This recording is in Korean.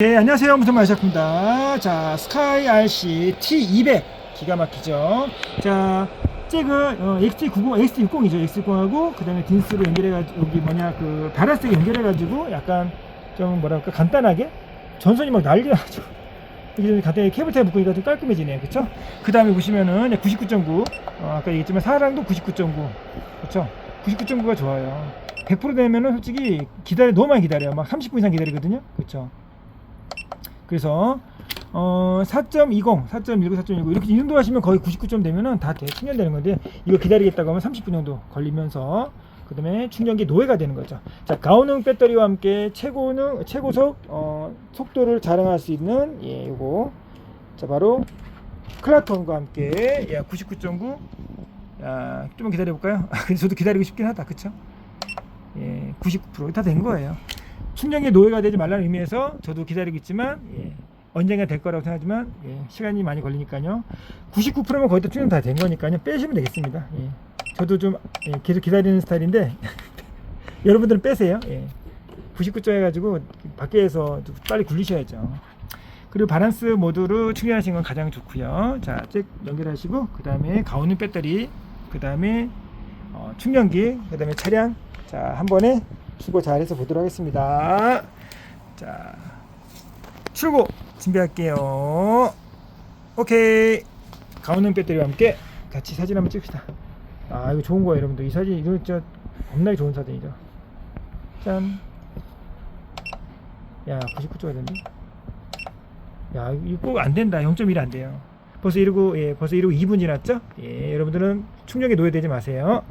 네, 안녕하세요. 무슨 마이샤입니다. 자, 스카이 RC T200 기가 막히죠. 자, 잭은 어, XT90, XT60이죠. XT60하고 그 다음에 딘스로 연결해가지고 여기 뭐냐 그 바라스에 연결해가지고 약간 좀 뭐랄까 간단하게 전선이 막 난리가 나죠. 이게 좀 간단히 케이블 타입 묶으니까 좀 깔끔해지네요. 그쵸? 그 다음에 보시면은 99.9 어, 아까 얘기했지만 사랑도 99.9 그쵸? 99.9가 좋아요. 100% 되면은 솔직히 기다려 너무 많이 기다려요. 막 30분 이상 기다리거든요. 그쵸? 그래서 어 4.20, 4.19, 4.19 이렇게 이 정도 하시면 거의 99점 되면은 다 대- 충전되는 건데 이거 기다리겠다고 하면 30분 정도 걸리면서 그 다음에 충전기 노예가 되는 거죠. 자 가온능 배터리와 함께 최고능 최고속 어, 속도를 자랑할 수 있는 예 요거 자 바로 클라톤과 함께 야 99.9. 야 좀만 기다려 볼까요? 저도 기다리고 싶긴 하다, 그쵸? 예, 99%다 된 거예요. 충전기 노예가 되지 말라는 의미에서 저도 기다리고 있지만 예, 언젠가 될 거라고 생각하지만 예, 시간이 많이 걸리니까요. 99%면 거의 다 충전 다 된 거니까요. 빼시면 되겠습니다. 예. 저도 좀 예, 계속 기다리는 스타일인데 여러분들은 빼세요. 예. 99점 해가지고 밖에서 좀 빨리 굴리셔야죠. 그리고 바란스 모드로 충전하시는 건 가장 좋고요. 자, 잭 연결하시고 그 다음에 가온능 배터리, 그 다음에 어, 충전기, 그 다음에 차량. 자, 한 번에 출고 잘해서 보도록 하겠습니다. 자, 출고 준비할게요. 오케이. 가온능 배터리와 함께 같이 사진 한번 찍읍시다. 아, 이거 좋은 거예요, 여러분들. 이 사진 이거 진짜 겁나게 좋은 사진이죠. 짠. 야, 99초가 된다. 야, 이거 꼭 안 된다. 0.1 안 돼요. 벌써 이러고 예, 벌써 이러고 2분 지났죠? 예, 여러분들은 충전기 노예되지 마세요.